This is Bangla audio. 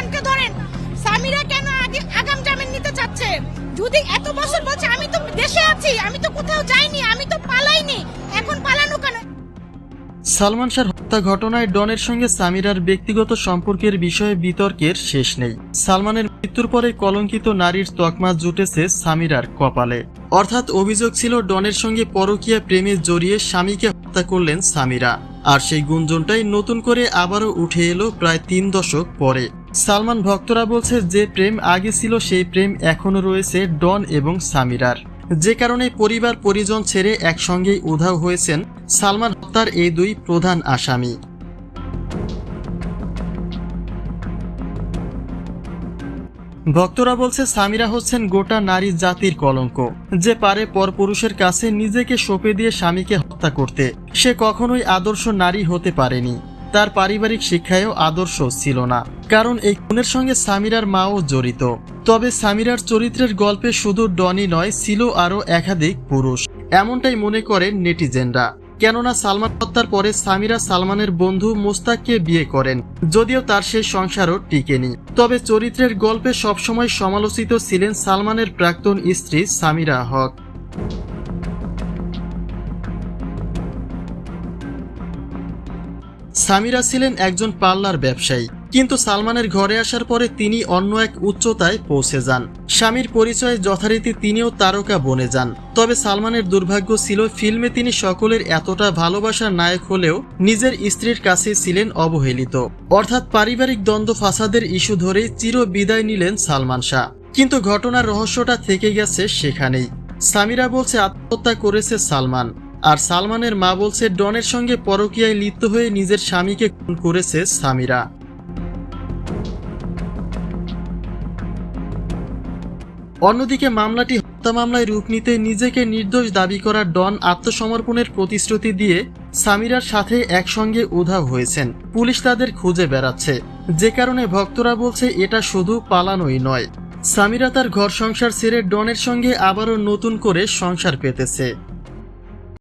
ডনকে ধরেন, সামিরা কেন আগে আগাম জামিন নিতে চাচ্ছে? যদি এত বছর বলছে, আমি তো দেশে আছি, আমি তো কোথাও যাইনি, আমি তো পালাইনি, এখন পালানো কেন? সালমান শাহর হত্যা ঘটনায় ডনের সঙ্গে সামিরার ব্যক্তিগত সম্পর্কের বিষয়ে বিতর্কের শেষ নেই। সালমানের মৃত্যুর পরে কলঙ্কিত নারীর তকমা জুটেছে সামিরার কপালে। অর্থাৎ অভিযোগ ছিল, ডনের সঙ্গে পরকীয়া প্রেমে জড়িয়ে স্বামীকে হত্যা করলেন সামিরা। আর সেই গুঞ্জনটাই নতুন করে আবারও উঠে এলো প্রায় তিন দশক পরে। সালমান ভক্তরা বলছে যে প্রেম আগে ছিল, সেই প্রেম এখনও রয়েছে ডন এবং সামিরার। যে কারণে পরিবার পরিজন ছেড়ে একসঙ্গেই উধাও হয়েছেন সালমান হত্যার এই দুই প্রধান আসামি। ভক্তরা বলছে সামিরা হচ্ছেন গোটা নারী জাতির কলঙ্ক। যে পারে পরপুরুষের কাছে নিজেকে সঁপে দিয়ে স্বামীকে হত্যা করতে, সে কখনোই আদর্শ নারী হতে পারেনি। তার পারিবারিক শিক্ষায়ও আদর্শ ছিল না, কারণ এই খুনের সঙ্গে সামিরার মাও জড়িত। তবে সামিরার চরিত্রের গল্পে শুধু ডনি নয় ছিল আরও একাধিক পুরুষ। এমনটাই মনে করেন নেটিজেনরা। কেননা সালমান হত্যার পরে সামিরা সালমানের বন্ধু মোস্তাককে বিয়ে করেন, যদিও তার সেই সংসারও টিকেনি। তবে চরিত্রের গল্পে সবসময় সমালোচিত ছিলেন সালমানের প্রাক্তন স্ত্রী সামিরা হক। সামিরা ছিলেন একজন পার্লার ব্যবসায়ী, কিন্তু সালমানের ঘরে আসার পরে তিনি অন্য এক উচ্চতায় পৌঁছে যান। স্বামীর পরিচয়ে যথারীতি তিনিও তারকা বনে যান। তবে সালমানের দুর্ভাগ্য ছিল, ফিল্মে তিনি সকলের এতটা ভালোবাসার নায়ক হলেও নিজের স্ত্রীর কাছে ছিলেন অবহেলিত। অর্থাৎ পারিবারিক দ্বন্দ্ব ফাসাদের ইস্যু ধরেই চির বিদায় নিলেন সালমান শাহ। কিন্তু ঘটনার রহস্যটা থেকে গেছে সেখানেই। সামিরা বলছে, আত্মহত্যা করেছে সালমান। আর সালমানের মা বলছে, ডনের সঙ্গে পরকীয়ায় লিপ্ত হয়ে নিজের স্বামীকে খুন করেছে সামিরা। অন্যদিকে মামলাটি হত্যা মামলায় রূপ নিতে নিজেকে নির্দোষ দাবি করা ডন আত্মসমর্পণের প্রতিশ্রুতি দিয়ে সামিরার সাথে একসঙ্গে উধাও হয়েছেন। পুলিশ তাদের খুঁজে বেড়াচ্ছে। যে কারণে ভক্তরা বলছে, এটা শুধু পালানোই নয়। সামিরা তার ঘর সংসার ছেড়ে ডনের সঙ্গে আবারও নতুন করে সংসার পেতেছে।